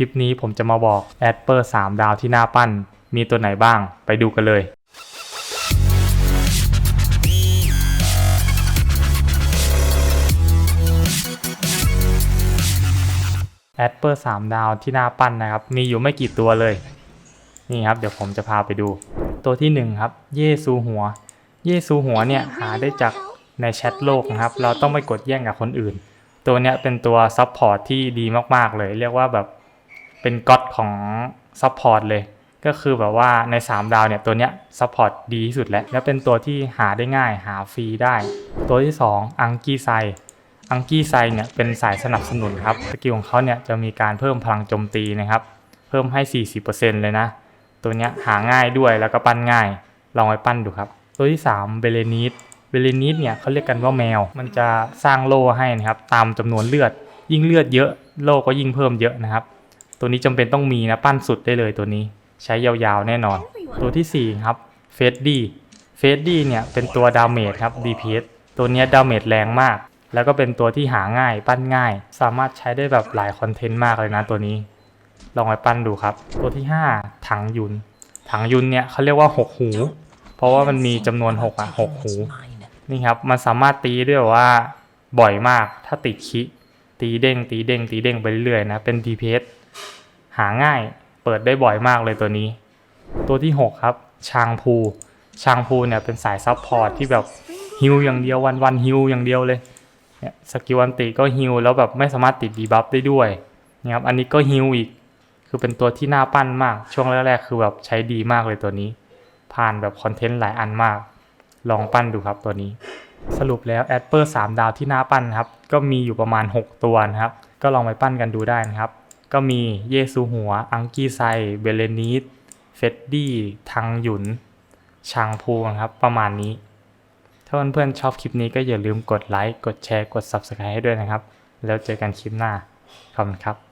คลิปนี้ผมจะมาบอกแอดเปอร์3ดาวที่หน้าปั้น มีตัวไหนบ้างไปดูกันเลยแอดเปอร์3ดาวที่หน้าปั้นนะครับ มีอยู่ไม่กี่ตัวเลย นี่ครับ เดี๋ยวผมจะพาไปดู ตัวที่ 1 ครับ เยซูหัว เยซูหัวเนี่ยหาได้จากในแชทโลกนะครับ เราต้องไปกดแย่งกับคนอื่น ตัวเนี้ยเป็นตัวซับพอร์ตที่ดีมาก ๆ เลย เรียกว่าแบบ เป็นก๊อตของซับพอร์ตเลย ก็คือแบบว่าใน 3 ดาวเนี่ยตัวเนี้ยซัพพอร์ตดีที่สุดแล้ว และเป็นตัวที่หาได้ง่ายหาฟรีได้ ตัวที่ 2 อังกี้ไซอังกี้ไซเนี่ยเป็นสายสนับสนุนครับสกิลของเขาเนี่ยจะมีการเพิ่มพลังโจมตีนะครับ เพิ่มให้ 40%เลยนะ ตัวเนี้ยหาง่ายด้วยแล้วก็ปั้นง่าย ลองไปปั้นดูครับ ตัวที่ 3 เบเลนิสเบเลนิสเนี่ยเขาเรียกกันว่าแมว มันจะสร้างโล่ให้นะครับตามจำนวนเลือด ยิ่งเลือดเยอะโล่ก็ยิ่งเพิ่มเยอะนะครับ ตัวนี้จำเป็นต้องมีนะปั้นสุดได้เลยตัวนี้ใช้ยาวๆแน่นอน ตัวที่ 4 ครับเฟสดี้เฟสดี้เนี่ยเป็นตัวดาเมจครับ DPS ตัวนี้ดาเมจแรงมาก แล้วก็เป็นตัวที่หาง่าย ปั้นง่าย สามารถใช้ได้แบบหลายคอนเทนต์มากเลยนะตัวนี้ ลองไปปั้นดูครับ ตัวที่ 5 ถังยุน ถังยุนเนี่ยเขาเรียกว่า 6 หู เพราะว่ามันมีจำนวน 6 อะ 6 หู นี่ครับ มันสามารถตีด้วยว่าบ่อยมากถ้าติดคิตีเด้งตีเด้งตีเด้งไปเรื่อยๆนะเป็น DPS หาง่าย เปิดได้บ่อยมากเลยตัวนี้ ตัวที่ 6 ครับ ชางพู ชางพูเนี่ยเป็นสายซับพอร์ตที่แบบฮิวอย่างเดียววันวันฮิวอย่างเดียวเลยเนี่ยสกิลอันติก็ฮิวแล้วแบบไม่สามารถติดดีบัฟได้ด้วยนี่ยครับอันนี้ก็ฮิวอีก คือเป็นตัวที่น่าปั้นมาก ช่วงแรกๆคือแบบใช้ดีมากเลยตัวนี้ ผ่านแบบคอนเทนต์หลายอันมาก ลองปั้นดูครับตัวนี้ สรุปแล้วแอดเปอร์3ดาวที่น่าปั้นครับ ก็มีอยู่ประมาณ 6 ตัวนะครับ ก็ลองไปปั้นกันดูได้นะครับ ก็มีเยซูหัว อังกี้ไซ เบเลนิสเฟดดี้ทังหยุนชางพูนะครับ ประมาณนี้ ถ้าเพื่อนๆชอบคลิปนี้ก็อย่าลืมกดไลค์ กดแชร์ กด Subscribe ให้ด้วยนะครับ แล้วเจอกันคลิปหน้า ขอบคุณครับ